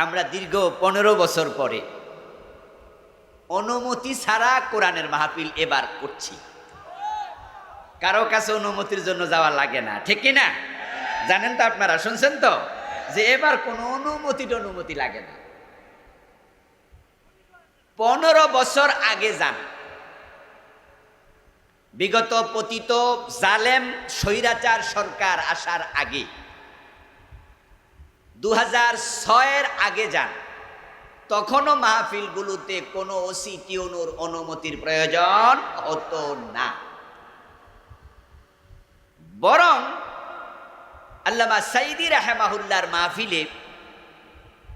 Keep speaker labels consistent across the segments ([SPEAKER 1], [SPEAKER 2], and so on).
[SPEAKER 1] আমরা দীর্ঘ পনেরো বছর পরে অনুমতি ছাড়া কোরআনের মাহফিল এবার করছি। কারও কাছে অনুমতির জন্য যাওয়া লাগে না, ঠিক না? জানেন তো আপনারা, শুনছেন তো? যে এবার কোনো অনুমতি অনুমতি লাগে না। পনেরো বছর আগে যান। বিগত পতিত জালেম, স্বৈরাচার সরকার আসার আগে দু হাজার ছয়ের আগে যান। তখনও মাহফিলগুলোতে কোনো ওসি টিউনুর অনুমতির প্রয়োজন হতো না। বরং আল্লামা সাইদি রাহেমাহুল্লার মাহফিলে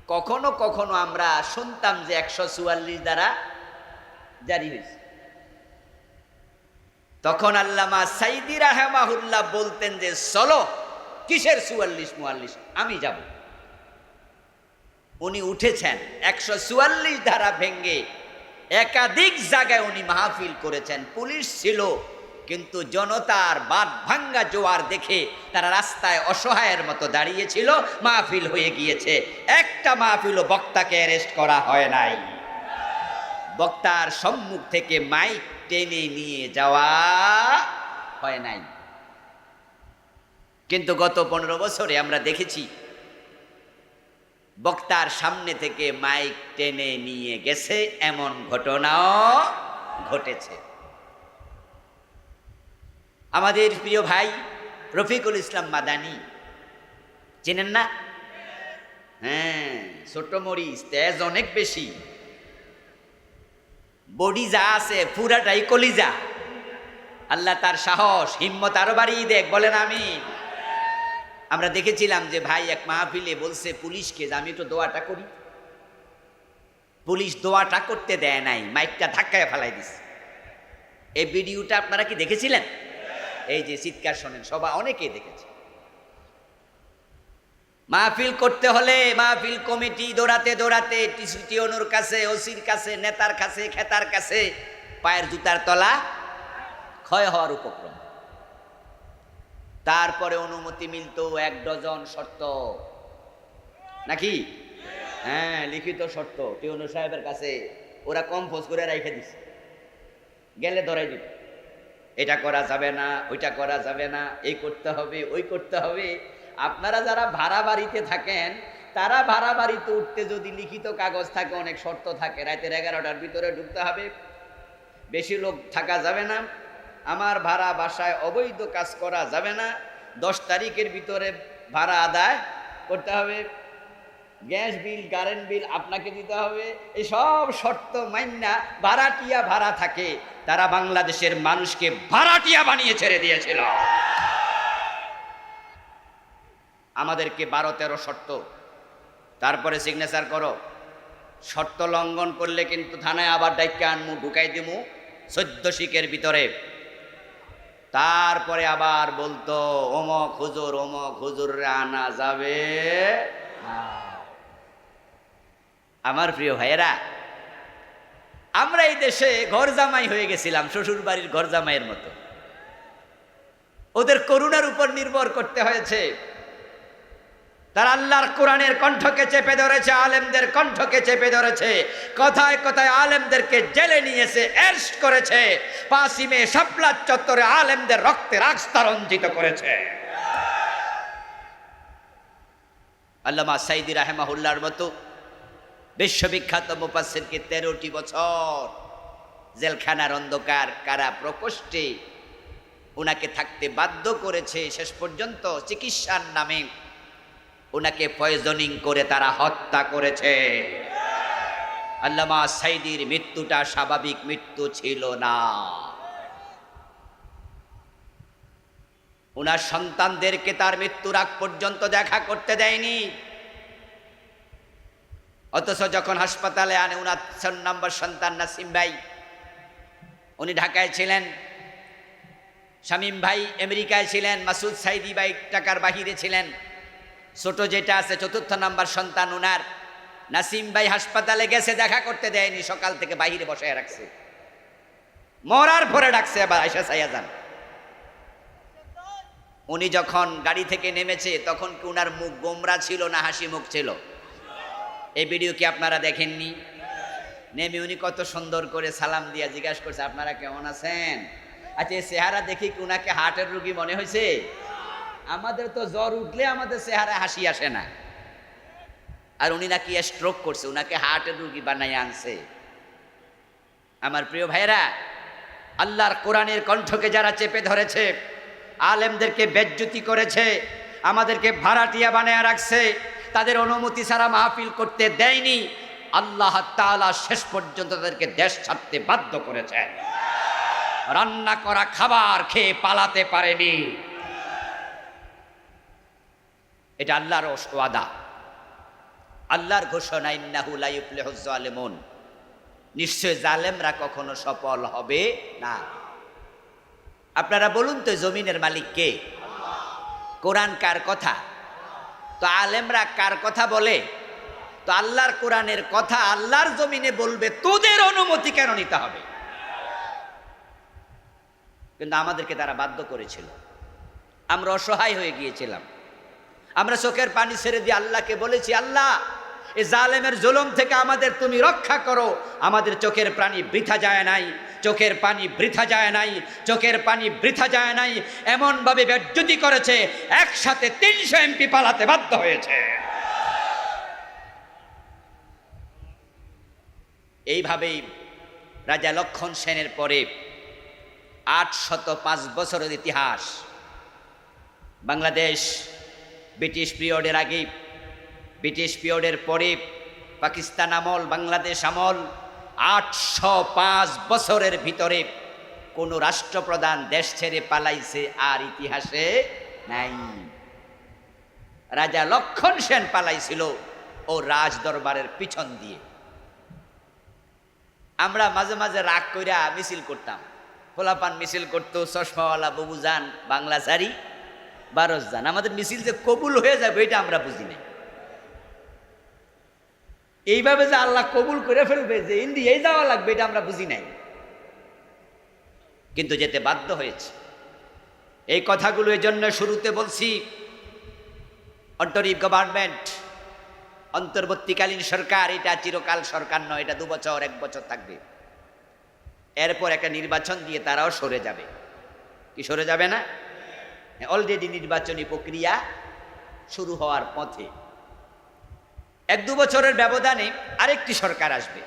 [SPEAKER 1] কখনো কখনো আমরা শুনতাম যে একশো চুয়াল্লিশ দ্বারা জারি হয়েছে। তখন আল্লামা সাইদি রাহেমাহুল্লাহ বলতেন যে, চলো, কিসের চুয়াল্লিশ মুয়াল্লিশ আমি যাব। উনি উঠেছেন। একশো চুয়াল্লিশ ধারা ভেঙ্গে একাধিক জায়গায় উনি মাহফিল করেছেন। পুলিশ ছিল, কিন্তু জনতার বাদ ভাঙ্গা জোয়ার দেখে তারা রাস্তায় অসহায়ের মতো দাঁড়িয়েছিল, মাহফিল হয়ে গিয়েছে। একটা মাহফিলও বক্তাকে অ্যারেস্ট করা হয় নাই। বক্তার সম্মুখ থেকে মাইক টেনে নিয়ে যাওয়া হয় নাই। কিন্তু গত পনেরো বছরে আমরা দেখেছি বক্তার সামনে থেকে মাইক টেনে নিয়ে গেছে, এমন ঘটনাও ঘটেছে। আমাদের প্রিয় ভাই রফিকুল ইসলাম মাদানি, চেনেন না? হ্যাঁ ছোট মরিচ, তেজ অনেক বেশি। বডি যা আছে, পুরাটাই কলিজা। আল্লাহ তার সাহস, হিম্মত আরও বাড়িয়ে দেখ, বলেন আমি আমরা দেখেছিলাম যে ভাই এক মাহফিলে বলছে পুলিশকে যে আমি একটু দোয়াটা করি। পুলিশ দোয়াটা করতে দেয় নাই, মাইকটা ধাক্কায় ফেলাই দিছে। এই ভিডিওটা আপনারা কি দেখেছিলেন? এই যে চিৎকার শোনেন সবাই অনেকেই দেখেছে। মাহফিল করতে হলে মাহফিল কমিটি দৌড়াতে দৌড়াতে টিসিটিওনুর কাছে, ওসির কাছে, নেতার কাছে, খেতার কাছে, পায়ের জুতার তলা ক্ষয় হওয়ার উপক্রম। তারপরে অনুমতি মিলত এক ডজন শর্ত। নাকি? হ্যাঁ লিখিত শর্ত টিউনু সাহেবের কাছে। ওরা কম্পোজ করে রেখে দিছে। গেলে ধরাই দিত এটা করা যাবে না, ওইটা করা যাবে না, এই করতে হবে, ওই করতে হবে। আপনারা যারা ভাড়া বাড়িতে থাকেন, তারা ভাড়া বাড়িতে উঠতে যদি লিখিত কাগজ থাকে, অনেক শর্ত থাকে, রাতের এগারোটার ভিতরে ঢুকতে হবে। বেশি লোক থাকা যাবে না। আমার ভাড়া বাসায় অবৈধ কাজ করা যাবে না। দশ তারিখের ভিতরে ভাড়া আদায় করতে হবে। গ্যাস বিল, কারেন্ট বিল আপনাকে দিতে হবে। এই সব শর্ত মান্যা ভাড়াটিয়া ভাড়া থাকে। তারা বাংলাদেশের মানুষকে ভাড়াটিয়া বানিয়ে ছেড়ে দিয়েছিল। আমাদেরকে বারো তেরো শর্ত। তারপরে সিগনেচার করো। শর্ত লঙ্ঘন করলে কিন্তু থানায় আবার ডাইকে আনমু, ঢুকাই দিমু। চোদ্দ শিকের ভিতরে তারপরে আবার বলতো অমক হুজুর অমক হুজুর আনা যাবে? আমার প্রিয় ভাইয়েরা, আমরা এই দেশে ঘর জামাই হয়ে গেছিলাম শ্বশুর বাড়ির ঘর জামাইয়ের মতো। ওদের করুণার উপর নির্ভর করতে হয়েছে। তারা আল্লাহর কোরআনের কণ্ঠকে চেপে ধরেছে, আলেমদের কণ্ঠকে চেপে ধরেছে, কথায় কথায় আলেমদেরকে জেলে নিয়েছে এরস্ট করেছে পাসিমে সাপলার চত্বরে আলেমদের রক্তে রাস্তা রঞ্জিত করেছে। আল্লামা সাইদি রাহেমাহুল্লার মতো বিশ্ববিখ্যাত মুপাসিরকে তেরোটি বছর জেলখানার অন্ধকার কারা প্রকোষ্ঠে ওনাকে থাকতে বাধ্য করেছে, শেষ পর্যন্ত চিকিৎসার নামে ওনাকে পয়জনিং করে তারা হত্যা করেছে। আল্লামা সাইদির মৃত্যুটা স্বাভাবিক মৃত্যু ছিল না। ওনার সন্তানদেরকে তার মৃত্যুর আগ পর্যন্ত দেখা করতে দেয়নি। অথচ যখন হাসপাতালে আনে উনার ছয় নম্বর সন্তান নাসিম ভাই, উনি ঢাকায় ছিলেন। শামীম ভাই আমেরিকায় ছিলেন, মাসুদ সাইদি ভাই টাকার বাহিরে ছিলেন। ছোট যেটা আছে, চতুর্থ নাম্বার সন্তান উনার। নাসিম ভাই হাসপাতালে গেছে, দেখা করতে দেয়নি, সকাল থেকে বাহিরে বসে রাখছে। মরার পরে ডাকছে আবার আয়সা সাইয়া যান উনি যখন গাড়ি থেকে নেমেছে, তখন কি উনার মুখ গোমরা ছিল না হাসি মুখ ছিল? এই ভিডিও কি আপনারা দেখেননি? নেমে উনি কত সুন্দর করে সালাম দিয়া জিজ্ঞাসা করছে, আপনারা কেমন আছেন? আচ্ছা এই চেহারা দেখি কি উনাকে হার্টের রুগী মনে হয়েছে? আমাদের তো জ্বর উঠলে আমাদের চেহারা হাসি আসে না। আর উনি নাকি স্ট্রোক করছে, উনাকে হার্টের রুগী বানাই আনছে। আমার প্রিয় ভাইরা আল্লাহর কোরআনের কণ্ঠকে যারা চেপে ধরেছে, আলেমদেরকে বেজ্জুতি করেছে, আমাদেরকে ভাড়াটিয়া বানায় রাখছে, তাদের অনুমতি ছাড়া মাহফিল করতে দেয়নি, আল্লাহ তাআলা শেষ পর্যন্ত তাদেরকে দেশ ছাড়তে বাধ্য করেছে রান্না করা খাবার খেয়ে পালাতে পারেনি। এটা আল্লাহর ওয়াদা। আল্লাহর ঘোষণা, ইন্নাহু লা ইউফলিহুজ জালিমুন নিশ্চয় জালেমরা কখনো সফল হবে না। আপনারা বলুন তো, জমিনের মালিক কে? কোরআন কার কথা? তো আলেমরা কার কথা বলে? তো আল্লাহর কোরআনের কথা আল্লাহর জমিনে বলবে, তোদের অনুমতি কেন নিতে হবে? কিন্তু আমাদেরকে তারা বাধ্য করেছিল। আমরা অসহায় হয়ে গিয়েছিলাম। আমরা চোখের পানি ছেড়ে দিয়ে আল্লাহকে বলেছি, আল্লাহ, এ জালেমের জুলুম থেকে আমাদের তুমি রক্ষা করো। আমাদের চোখের পানি বৃথা যায় নাই, চোখের পানি বৃথা যায় নাই, চোখের পানি বৃথা যায় নাই। এমনভাবে বেজ্জুতি করেছে, একসাথে তিনশো এমপি পালাতে বাধ্য হয়েছে। এইভাবেই রাজা লক্ষণ সেনের পরে আট শত পাঁচ বছরের ইতিহাস, বাংলাদেশ ব্রিটিশ পিরিয়ডের আগে, ব্রিটিশ পিরিয়ডের পরে পাকিস্তান আমল, বাংলাদেশ আমল, আটশো পাঁচ বছরের ভিতরে কোনো রাষ্ট্রপ্রধান দেশ ছেড়ে পালাইছে আর ইতিহাসে নাই। রাজা লক্ষণ সেন পালাইছিল ও রাজ দরবারের পিছন দিয়ে। আমরা মাঝে মাঝে রাগ কইরা মিছিল করতাম। পোলাপান মিছিল করতো, চশমাওয়ালা বাবুজান, বাংলা সারি। বারস যান আমাদের মিছিল যে কবুল হয়ে যাবে, এটা আমরা বুঝি নাই। এইভাবে যে আল্লাহ কবুল করে ফেলবে, যে ইন্ডিয়ায় যাওয়া লাগবে, এটা আমরা বুঝি নাই। কিন্তু যেতে বাধ্য হয়েছে। এই কথাগুলো এই জন্য শুরুতে বলছি অন্টরিভ গভর্নমেন্ট অন্তর্বর্তীকালীন সরকার, এটা চিরকাল সরকার নয়, এটা দু বছর, এক বছর থাকবে। এরপর একটা নির্বাচন দিয়ে তারাও সরে যাবে। কি সরে যাবে না? অলরেডি নির্বাচনী প্রক্রিয়া শুরু হওয়ার পথে। এক দু বছরের ব্যবধানে আরেকটি সরকার আসবে।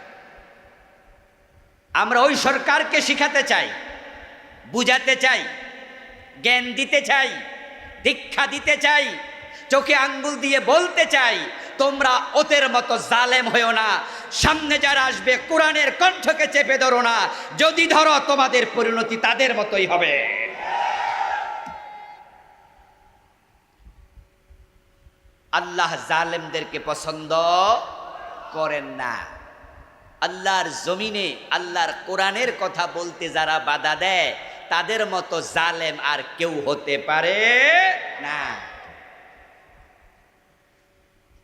[SPEAKER 1] আমরা ওই সরকারকে শিখাতে চাই, বুঝাতে চাই, জ্ঞান দিতে চাই, দীক্ষা দিতে চাই, চোখে আঙ্গুল দিয়ে বলতে চাই, তোমরা ওদের মতো জালেম হয়েও না। সামনে যারা আসবে, কোরআনের কণ্ঠকে চেপে ধরো না। যদি ধরো, তোমাদের পরিণতি তাদের মতোই হবে। আল্লাহ জালেমদেরকে পছন্দ করেন না। আল্লাহর জমিনে, আল্লাহর কোরআনের কথা বলতে যারা বাধা দেয়, তাদের মতো জালেম আর কেউ হতে পারে না।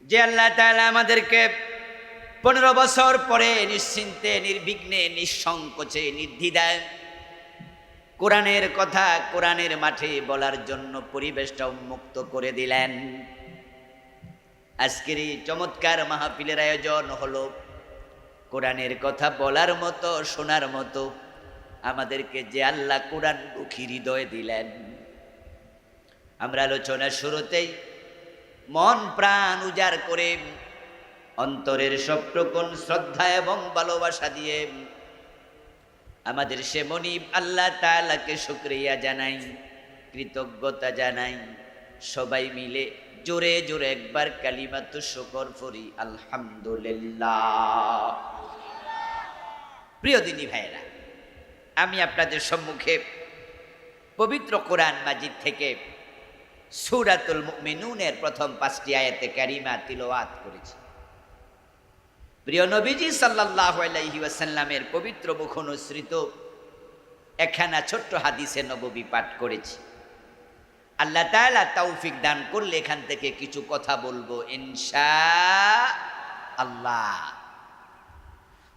[SPEAKER 1] যে আল্লাহ তাআলা আমাদেরকে পনেরো বছর পরে নিশ্চিন্তে, নির্বিঘ্নে, নিঃসংকোচে নির্দ্বিধায় কোরআনের কথা কোরআনের মাঠে বলার জন্য পরিবেশটা উন্মুক্ত করে দিলেন। আজকের এই চমৎকার মাহফিলের আয়োজন হলো কোরআনের কথা বলার মতো, শোনার মতো। আমাদেরকে যে আল্লাহ কোরআন মুখী হৃদয় দিলেন। আমরা আলোচনার শুরুতেই মন প্রাণ উজাড় করে অন্তরের সবটুকুন শ্রদ্ধা এবং ভালোবাসা দিয়ে আমাদের সে মনিব আল্লাহ তাআলাকে শুক্রিয়া জানাই, কৃতজ্ঞতা জানাই, সবাই মিলে জোরে জোরে একবার কালিমাতু শুকর ফরি আলহামদুলিল্লাহ। প্রিয় দিনী ভাইরা আমি আপনাদের সম্মুখে পবিত্র কোরআন মাজিদ থেকে সুরাতুল মুমিনুনের প্রথম পাঁচটি আয়াতে কারিমা তিলওয়াত করেছি। প্রিয় নবীজি সাল্লাল্লাহু আলাইহি ওয়াসাল্লামের পবিত্র মুখ অনুসৃত একখানা ছোট্ট হাদিসে নববী পাঠ করেছি। আল্লাহ তালা তৌফিক দান করলে এখান থেকে কিছু কথা বলব, ইনশা আল্লাহ।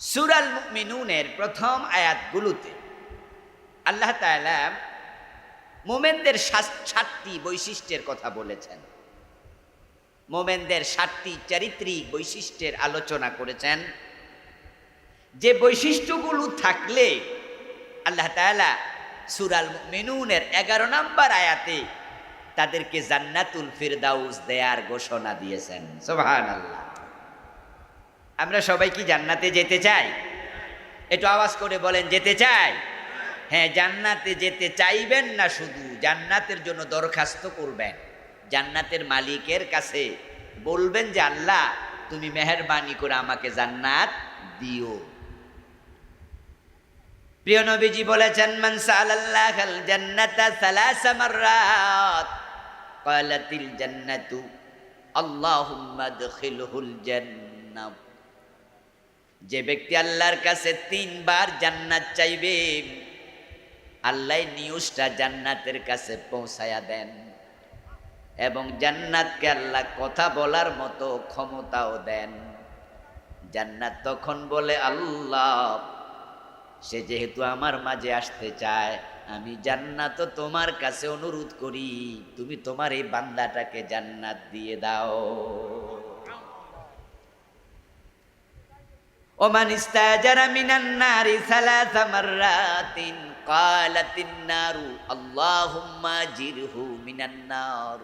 [SPEAKER 1] সুরাল মিনুনের প্রথম আয়াতগুলোতে আল্লাহ তালা মোমেনদের সাতটি বৈশিষ্ট্যের কথা বলেছেন। মোমেনদের সাতটি চারিত্রিক বৈশিষ্ট্যের আলোচনা করেছেন। যে বৈশিষ্ট্যগুলো থাকলে আল্লাহ তালা সুরাল মিনুনের এগারো নম্বর আয়াতে তাদেরকে জান্নাতুল ফিরদাউস দেয়ার ঘোষণা দিয়েছেন। সোহান আল্লাহ আমরা সবাই কি জান্নাতে যেতে চাই? একটু আওয়াজ করে বলেন, যেতে চাই? হ্যাঁ জান্নাতে যেতে চাইবেন না শুধু, জান্নাতের জন্য দরখাস্ত করবেন। জান্নাতের মালিকের কাছে বলবেন যে, আল্লাহ, তুমি মেহরবানি করে আমাকে জান্নাত দিও। প্রিয় নবীজি বলেছেন, মান সালাল্লাহাল জান্নাতা ক্বালাতিল জান্নাতু, আল্লাহুম্মা আদখিলহুল জান্নাহ যে ব্যক্তি আল্লাহর কাছে তিনবার জান্নাত চাইবে, আল্লাহ নিউজটা জান্নাতের কাছে পৌঁছায়া দেন। এবং জান্নাতকে আল্লাহ কথা বলার মতো ক্ষমতাও দেন। জান্নাত তখন বলে, আল্লাহ, সে যেহেতু আমার মাঝে আসতে চায় আমি জান্নাত তোমার কাছে অনুরোধ করি, তুমি তোমার এই বান্দাটাকে জান্নাত দিয়ে দাও। ওমান ইস্তাজারা মিনান নারি সালাসা মাররাতিন ক্বালাতিন নারু, আল্লাহুম্মা জিরহু মিনান নার।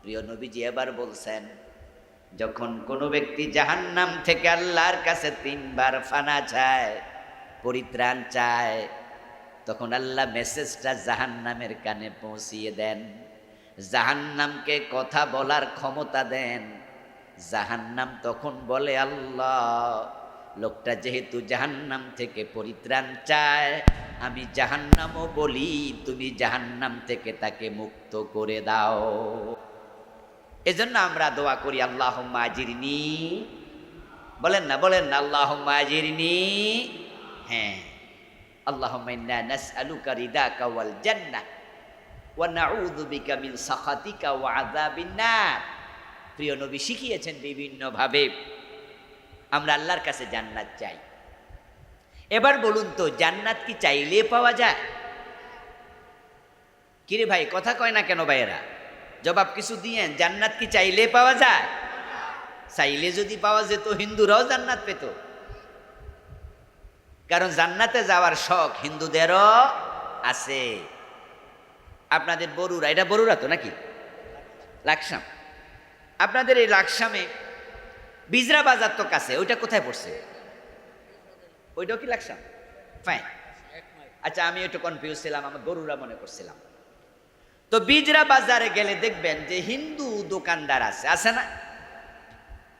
[SPEAKER 1] প্রিয় নবীজি এবার বলছেন, যখন কোনো ব্যক্তি জাহান্নাম থেকে আল্লাহর কাছে তিনবার ফানা চায়, পরিত্রাণ চায় তখন আল্লাহ মেসেজটা জাহান্নামের কানে পৌঁছিয়ে দেন। জাহান্নামকে কথা বলার ক্ষমতা দেন। জাহান্নাম তখন বলে, আল্লাহ, লোকটা যেহেতু জাহান্নাম থেকে পরিত্রাণ চায়, আমি জাহান্নামও বলি, তুমি জাহান্নাম থেকে তাকে মুক্ত করে দাও। এজন্য আমরা দোয়া করি আল্লাহ আজিরনি। বলেন না বলেন না আল্লাহ আজিরনি। হ্যাঁ। اللهم إنا نسألك رضاك والجنة ونعوذ بك من سخطك وعذاب النار প্রিয় নবী শিখিয়েছেন বিভিন্নভাবে আমরা আল্লাহর কাছে জান্নাত চাই এবার বলুন তো জান্নাত কি চাইলে পাওয়া যায় কিরে ভাই কথা কয় না কেন ভাইয়েরা জবাব কিছু দিয়েন জান্নাত কি চাইলে পাওয়া যায় চাইলে যদি পাওয়া যেত হিন্দুরাও জান্নাত পেত কারণ জান্নাতে যাওয়ার শখ হিন্দুদেরও আছে। আপনাদের বরুরা, এটা বরুরা তো নাকি? লাকসাম। আপনাদের এই লাকসামে বিজরা বাজার তো কাছে, ওইটা কোথায় পড়ছে? ওইটাও কি লাকসাম? ফাইন আচ্ছা আমি একটু কনফিউজ ছিলাম, আমার বরুরা মনে করছিলাম। তো বিজরা বাজারে গেলে দেখবেন যে হিন্দু দোকানদার আছে আছে না?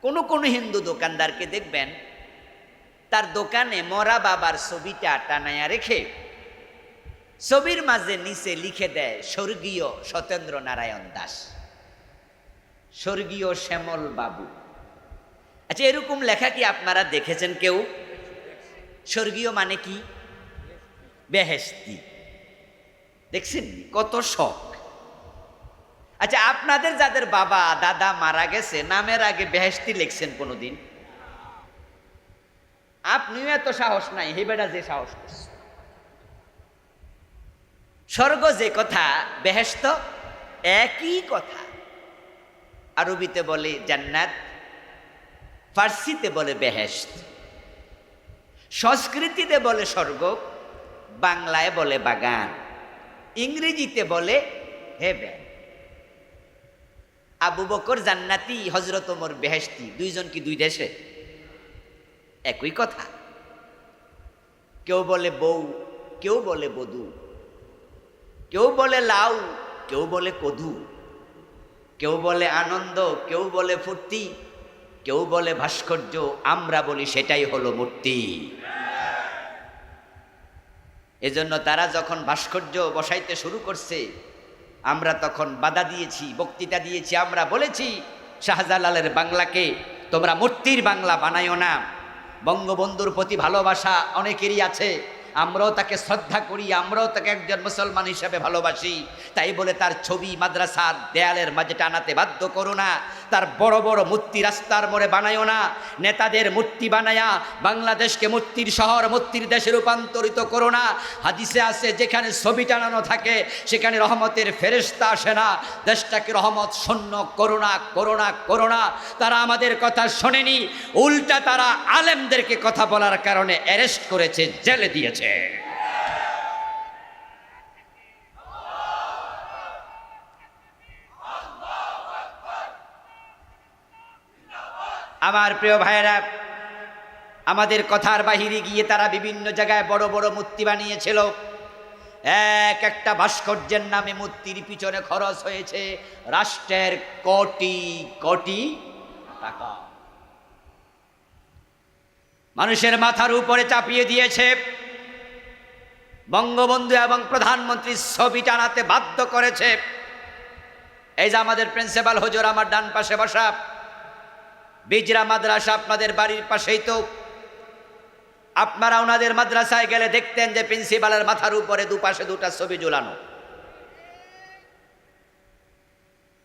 [SPEAKER 1] কোনো কোনো হিন্দু দোকানদারকে দেখবেন তার দোকানে মরা বাবার ছবিটা টানায়া রেখে ছবির মাঝে নিচে লিখে দেয়, স্বর্গীয় সতেন্দ্র নারায়ণ দাস, স্বর্গীয় শ্যামল বাবু। আচ্ছা এরকম লেখা কি আপনারা দেখেছেন কেউ? স্বর্গীয় মানে কি? বেহেস্তি দেখছেন? কত শখ। আচ্ছা আপনাদের যাদের বাবা, দাদা মারা গেছে, নামের আগে বেহেস্তি লিখছেন কোনোদিন? আপনিও এত সাহস নাই হেবেটা যে সাহস করছে। স্বর্গ যে কথা বেহেস্ত একই কথা। আরবিতে বলে জান্নাত, ফার্সিতে বলে বেহেস্ত সংস্কৃতিতে বলে স্বর্গ, বাংলায় বলে বাগান। ইংরেজিতে বলে হে হেভেন। আবু বকর জান্নাতি হজরত ওমর বেহেস্তি দুইজন কি দুই দেশে? একই কথা। কেউ বলে বউ, কেউ বলে বধু। কেউ বলে লাউ, কেউ বলে কদু কেউ বলে আনন্দ, কেউ বলে ফুর্তি। কেউ বলে ভাস্কর্য, আমরা বলি সেটাই হলো মূর্তি। এজন্য তারা যখন ভাস্কর্য বসাইতে শুরু করছে, আমরা তখন বাধা দিয়েছি, বক্তৃতা দিয়েছি, আমরা বলেছি, শাহজালালের বাংলাকে তোমরা মূর্তির বাংলা বানাইও না। বঙ্গবন্ধুর প্রতি ভালোবাসা অনেকেরই আছে। আমরাও তাকে শ্রদ্ধা করি, আমরাও তাকে একজন মুসলমান হিসাবে ভালোবাসি। তাই বলে তার ছবি মাদ্রাসার দেয়ালের মাঝে টানাতে বাধ্য করো না। তার বড় বড় মূর্তি রাস্তার মোড়ে বানায়ও না। নেতাদের মূর্তি বানায়া বাংলাদেশকে মূর্তির শহর, মূর্তির দেশে রূপান্তরিত করো না। হাদিসে আছে, যেখানে ছবি টানানো থাকে, সেখানে রহমতের ফেরেস্তা আসে না। দেশটাকে রহমত শূন্য করোনা করোনা করোনা তারা আমাদের কথা শোনেনি। উল্টা তারা আলেমদেরকে কথা বলার কারণে অ্যারেস্ট করেছে, জেলে দিয়েছে। আমার প্রিয় ভাইয়েরা, আমাদের কথার বাহিরে গিয়ে তারা বিভিন্ন জায়গায় বড় বড় মূর্তি বানিয়েছিল। এক একটা ভাস্কর্যের নামে মূর্তির পিছনে খরচ হয়েছে রাষ্ট্রের কোটি কোটি টাকা। মানুষের মাথার উপরে চাপিয়ে দিয়েছে। বঙ্গবন্ধু এবং প্রধানমন্ত্রীর ছবি টানাতে বাধ্য করেছে। এই যে আমাদের প্রিন্সিপাল হুজুর আমার ডান পাশে বসা। বিজরা মাদ্রাসা আপনাদের বাড়ির পাশেই তো। আপনারা ওনাদের মাদ্রাসায় গেলে দেখতেন যে প্রিন্সিপালের মাথার উপরে দুপাশে দুটা ছবি ঝুলানো।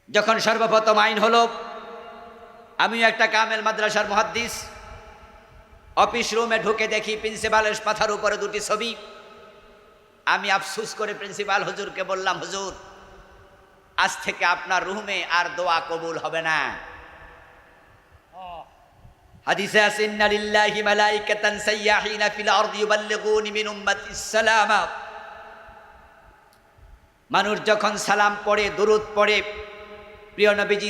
[SPEAKER 1] যখন সর্বপ্রথম আইন হলো, আমিও একটা কামেল মাদ্রাসার মহাদ্দিস, অফিস রুমে ঢুকে দেখি প্রিন্সিপালের মাথার উপরে দুটি ছবি। আমি আফসুস করে প্রিন্সিপাল হুজুরকে বললাম, হুজুর, আজ থেকে আপনার রুমে আর দোয়া কবুল হবে না। মিন মানুষ যখন সালাম পড়ে, দুরুদ পড়ে, প্রিয় নবীজি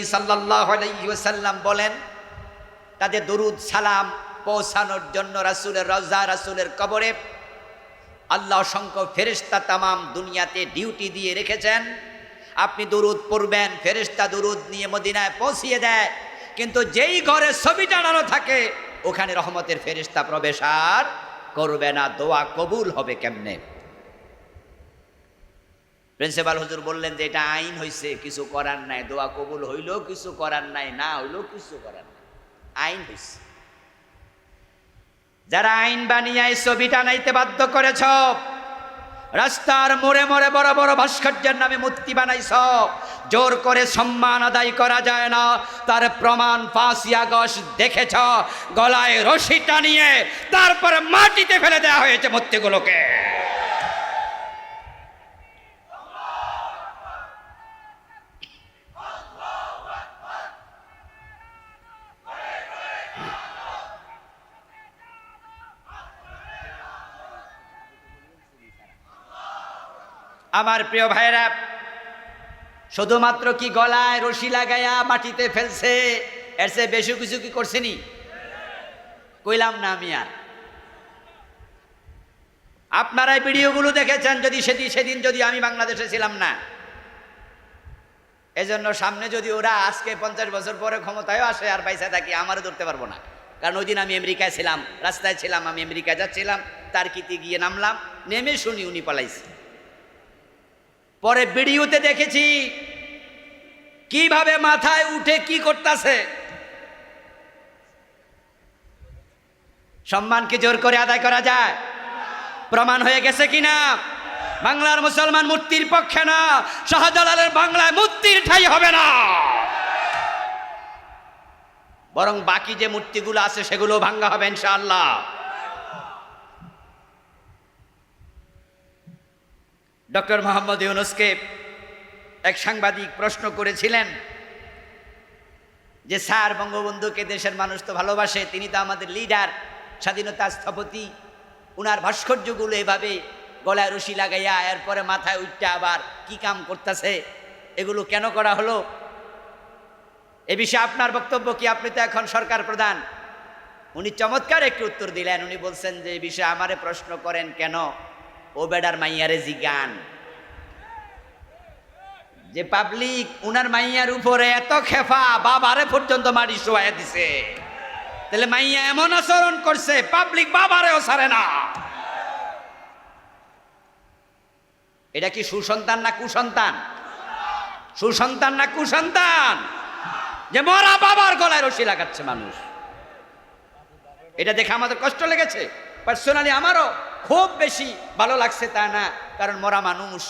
[SPEAKER 1] ওয়াসাল্লাম বলেন, তাদের দুরুদ, সালাম পৌঁছানোর জন্য রাসূলের রওজা রাসূলের কবরে আল্লাহ অসংখ্য ফেরেশতা তামাম দুনিয়াতে ডিউটি দিয়ে রেখেছেন। আপনি দুরুদ পড়বেন, ফেরেশতা দুরুদ নিয়ে মদিনায় পৌঁছিয়ে দেয়। কিন্তু যেই ঘরে ছবি টানানো থাকে, ওখানে রহমতের ফেরিস্তা প্রবেশ আর করবে না। দোয়া কবুল হবে কেমনে? প্রিন্সিপাল হুজুর বললেন যে, এটা আইন হইছে, কিছু করার নাই। দোয়া কবুল হইলেও কিছু করার নাই, না হইলেও কিছু করার নাই। আইন হইছে। যারা আইন বানিয়ে ছবি টানাইতে বাধ্য করেছ রাস্তার মোড়ে মোড়ে বড় বড় ভাস্কর্যের নামে মূর্তি বানাইছ। জোর করে সম্মান আদায় করা যায় না। তার প্রমাণ পাঁচই দেখেছ? গলায় রশিটা নিয়ে তারপরে মাটিতে ফেলে দেওয়া হয়েছে মূর্তিগুলোকে। আমার প্রিয় ভাইরা শুধুমাত্র কি গলায় রশি লাগাইয়া মাটিতে ফেলছে, এর চেয়ে বেশি কিছু কি করছেনি কইলাম না আমি আর। আপনারা ভিডিওগুলো দেখেছেন, যদি সেদিন সেদিন যদি আমি বাংলাদেশে ছিলাম না। এজন্য সামনে যদি ওরা আজকে পঞ্চাশ বছর পরে ক্ষমতায় আসে, আর পয়সা থাকি, আমারও ধরতে পারব না। কারণ ওই দিন আমি আমেরিকায় ছিলাম, রাস্তায় ছিলাম, আমি আমেরিকা যাচ্ছিলাম, তার কিতে গিয়ে নামলাম, নেমে শুনি উনি পালাইছে। পরে ভিডিওতে দেখেছি, কীভাবে মাথায় উঠে কি করতেছে। সম্মানকে জোর করে আদায় করা যায়। প্রমাণ হয়ে গেছে কিনা? বাংলার মুসলমান মূর্তির পক্ষে না, শাহজালালের বাংলায় মূর্তির ঠাই হবে না। বরং বাকি যে মূর্তিগুলো আছে, সেগুলো ভাঙ্গা হবে ইনশাআল্লাহ। ডক্টর মোহাম্মদ ইউনুসকে এক সাংবাদিক প্রশ্ন করেছিলেন যে, স্যার, বঙ্গবন্ধুকে দেশের মানুষ তো ভালোবাসে, তিনি তো আমাদের লিডার, স্বাধীনতা স্থপতি। উনার ভাস্কর্যগুলো এভাবে গলায় রশি লাগাইয়া, এরপরে মাথায় উঠতে আবার কি কাম করতেছে, এগুলো কেন করা হলো? এ বিষয়ে আপনার বক্তব্য কি? আপনি তো এখন সরকার প্রধান। উনি চমৎকার একটি উত্তর দিলেন। উনি বলছেন যে, এ বিষয়ে আমারে প্রশ্ন করেন কেন? ও বেডার মাইয়ারে জিগান। যে পাবলিক, উনার মাইয়ার উপরে এত খেফা বাবারে পর্যন্ত মারি শোয়া দিছে। তাহলে মাইয়া এমন আচরণ করছে, পাবলিক বাবারেও ছাড়ে না। এটা কি সুসন্তান না কুসন্তান? সুসন্তান না কুসন্তান? যে মরা বাবার গলায় রশি লাগাচ্ছে মানুষ। এটা দেখে আমাদের কষ্ট লেগেছে? পার্সোনালি আমারও খুব বেশি ভালো লাগছে তা না, কারণ মরা মানুষ।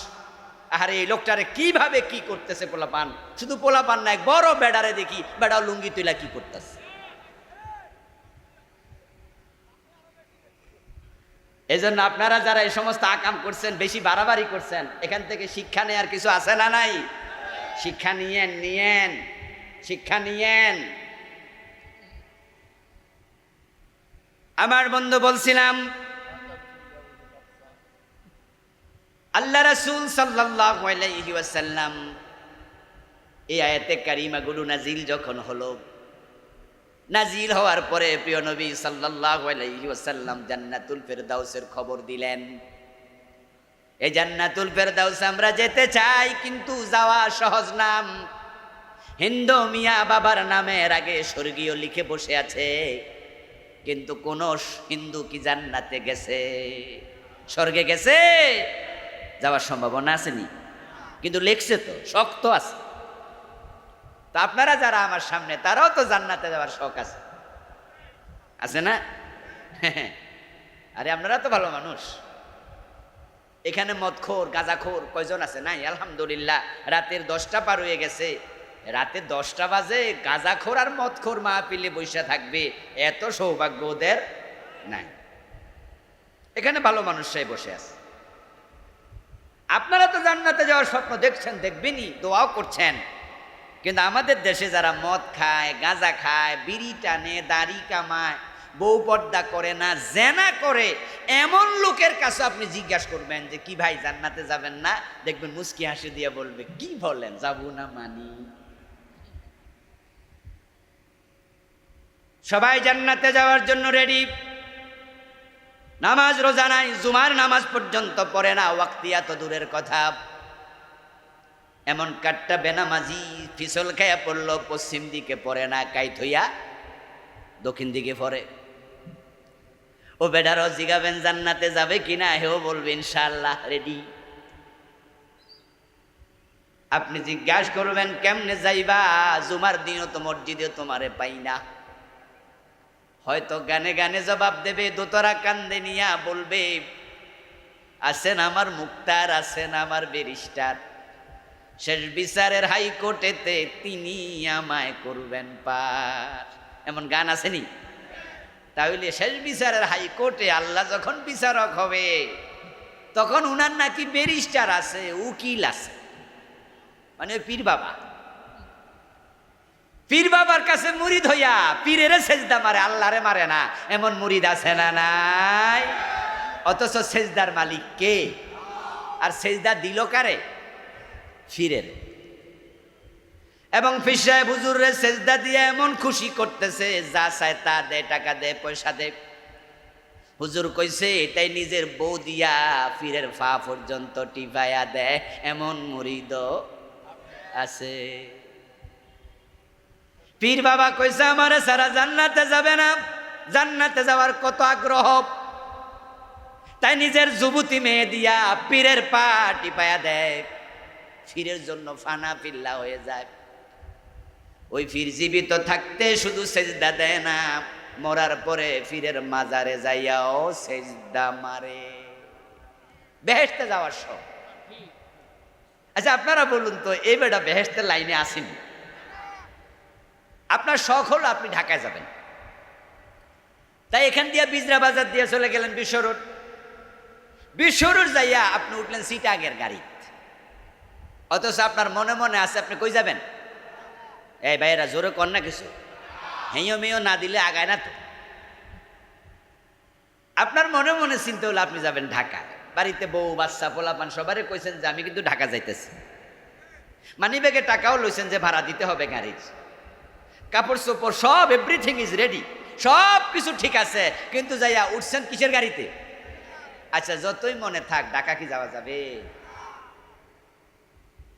[SPEAKER 1] আরে এই লোকটারে কীভাবে কি করতেছে পোলাপান? শুধু পোলাপান না, এক বড় বেডারে দেখি, বেড়া লুঙ্গি তুইলা কি করতেছে। এই জন্য আপনারা যারা এই সমস্ত আকাম করছেন, বেশি বাড়াবাড়ি করছেন, এখান থেকে শিক্ষা নেওয়ার কিছু আছে না নাই? শিক্ষা নিয়েন নিয়েন, শিক্ষা নিয়েন। আমার বন্ধু বলছিলাম, আল্লাহ রাসূল ওয়াসাল্লাম এই আয়াতে কারিমাগুলো নাজিল যখন হলো, নাজিল হওয়ার পরে প্রিয় নবী ওয়াসাল্লাম জান্নাতুল ফেরদাউসের খবর দিলেন। এই জান্নাতুল ফেরদাউস আমরা যেতে চাই, কিন্তু যাওয়া সহজ নাম হিন্দু মিয়া বাবার নামের আগে স্বর্গীয় লিখে বসে আছে। কিন্তু কোন হিন্দু কি জান্নাতে গেছে? স্বর্গে গেছে? যাওয়ার সম্ভাবনা আসেনি। কিন্তু লেখছে তো, শক্ত আছে। তো আপনারা যারা আমার সামনে, তারাও তো জান্নাতে যাওয়ার শখ আছে। আছে না? আরে, আপনারা তো ভালো মানুষ। এখানে মদখোর, গাঁজাখোর কয়জন আছে? নাই, আলহামদুলিল্লাহ, রাতের দশটা পার হয়ে গেছে। রাতে দশটা বাজে, গাঁজাখোর আর মদখোর মাহপিলে বৈশা থাকবে। এত সৌভাগ্য ওদের নাই। এখানে ভালো মানুষরাই বসে আছে। আপনারা তো জান্নাতে যাওয়ার স্বপ্ন দেখছেন, দেখবেনই, দোয়াও করছেন। কিন্তু আমাদের দেশে যারা মদ খায়, গাঁজা খায়, বিড়ি টানে, দাড়ি কামায়, বউ পর্দা করে না, জেনা করে, এমন লোকের কাছে আপনি জিজ্ঞাসা করবেন যে, কি ভাই, জান্নাতে যাবেন না? দেখবেন মুস্কি হাসি দিয়ে বলবে, কি বলেন, যাব না মানি। সবাই জান্নাতে যাওয়ার জন্য রেডি নামাজ রোজা নাই, জুমার নামাজ পর্যন্ত পড়ে না ওয়াক্তিয়া তো দূরের কথা। এমন কাটটা বেনামাজি ফিসল খাইয়া পড়ল, পশ্চিম দিকে পড়ে না কাইত হইয়া দক্ষিণ দিকে পড়ে। ও বেডারও জিগাবেন জান্নাতে যাবে কিনা, হেও বলবে ইনশাল্লাহ রেডি আপনি জিজ্ঞাসা করবেন, কেমনে যাইবা? জুমার দিনও তো মসজিদে তোমারে পাই না। হয়তো গানে গানে জবাব দেবে, দোতরা কান্দে নিয়া বলবে আছেন আমার মুক্তার আছেন আমার বেরিস্টার শেষ বিচারের হাইকোর্টেতে তিনি আমায় করবেন পার। এমন গান আসেনি তাহলে শেষ বিচারের হাইকোর্টে আল্লাহ যখন বিচারক হবে, তখন উনার নাকি ব্যারিস্টার আছে, উকিল আছে। মানে পীর বাবা। পীর বাবার কাছে মুরিদ হইয়া পীরের সেজদা মারে, আল্লাহরে মারে না। এমন মুরিদ আছে না নাই? অথচ সেজদার মালিক কে? আর সেজদা দিল কারে? ফিরের এবং ফিসায় হুজুরে সেজদা দিয়ে এমন খুশি করতেছে, যা চায় তা দে, টাকা দে, পয়সা দে। হুজুর কইছে, এটাই নিজের বউ দিয়া ফিরের ফা পর্যন্ত টিপায়া দেয় এমন মুরিদ আছে। পীর বাবা কইছে, আমারে সারা জান্নাতে যাবে না। জান্নাতে যাওয়ার কত আগ্রহ? তাই নিজের যুবতী মেয়ে দিয়া পীরের পা টিপায়া দেয়। ফিরের জন্য ফানা পিল্লা হয়ে যায়। ওই ফির জীবিত থাকতে শুধু সেজদা দেয় না, মরার পরে ফিরের মাজারে যাইয়াও সেজদা মারে। বেহেস্তে যাওয়ার শখ। আচ্ছা আপনারা বলুন তো, এই বেটা বেহেস্তের লাইনে আসেনি? আপনার শখ হলো আপনি ঢাকায় যাবেন। তাই এখান দিয়ে বিজরা বাজার দিয়ে চলে গেলেন বিশ্ব রোড। বিশ্ব রোড যাইয়া আপনি উঠলেন সিটাগের গাড়ি। অথচ আপনার মনে মনে আছে, আপনি কই যাবেন? এই ভাইয়েরা, জোরে কর না কিছু? হেঁয়ো মেয়েও না দিলে আগায় না তো। আপনার মনে মনে চিন্তা হলো আপনি যাবেন ঢাকা বাড়িতে বউ, বাচ্চা, পোলাপান সবারই কইছেন যে আমি কিন্তু ঢাকা যাইতেছি। মানি ব্যাগে টাকাও লইছেন যে ভাড়া দিতে হবে গাড়ির। কাপড় চোপড় সব এভরিথিং ইজ রেডি সব কিছু ঠিক আছে, কিন্তু যাইয়া উঠছেন কিসের গাড়িতে? আচ্ছা যতই মনে থাক, ঢাকা কি যাওয়া যাবে?